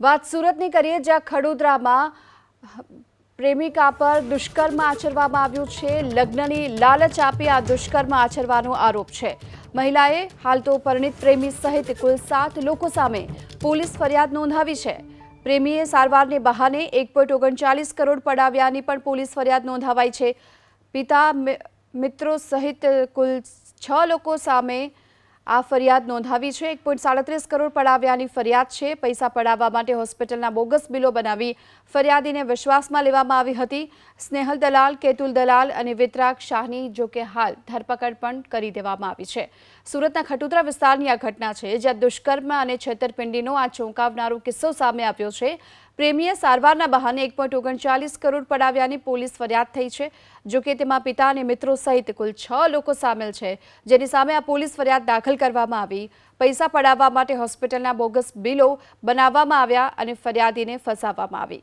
વાત સુરતની કરીએ, જ્યાં ખડોદરામાં પ્રેમિકા પર દુષ્કર્મ આચરવામાં આવ્યું છે. લગ્નની લાલચ આપી આ દુષ્કર્મ આચરવાનો આરોપ છે. મહિલાએ હાલ તો પરિણીત પ્રેમી સહિત કુલ સાત લોકો સામે પોલીસ ફરિયાદ નોંધાવી છે. પ્રેમીએ સારવારને બહાને એક પોઈન્ટ ઓગણચાલીસ કરોડ પડાવ્યાની પણ પોલીસ ફરિયાદ નોંધાવાઈ છે. પિતા મિત્રો સહિત કુલ છ લોકો સામે આ ફરિયાદ નોંધાવી છે. એક પોઈન્ટ સાડત્રીસ કરોડ પડાવ્યાની ફરિયાદ છે. પૈસા પડાવવા માટે હોસ્પિટલના બોગસ બિલો બનાવી ફરિયાદીને વિશ્વાસમાં લેવામાં આવી હતી. સ્નેહલ દલાલ, કેતુલ દલાલ અને વિતરાગ શાહની જોકે હાલ ધરપકડ પણ કરી દેવામાં આવી છે. સુરતના ખટુતરા વિસ્તારની આ ઘટના છે, જ્યાં દુષ્કર્મ અને છેતરપિંડીનો આ ચોંકાવનારો કિસ્સો સામે આવ્યો છે. પ્રેમીએ સારવારના બહાને એક પોઈન્ટ ઓગણચાલીસ કરોડ પડાવ્યાની પોલીસ ફરિયાદ થઈ છે જોકે તેમાં પિતા અને મિત્રો સહિત કુલ છ લોકો સામેલ છે. જેની સામે આ પોલીસ ફરિયાદ દાખલ કરવામાં આવી. પૈસા પડાવવા માટે હોસ્પિટલના બોગસ બિલો બનાવવામાં આવ્યા અને ફરિયાદીને ફસાવવામાં આવી.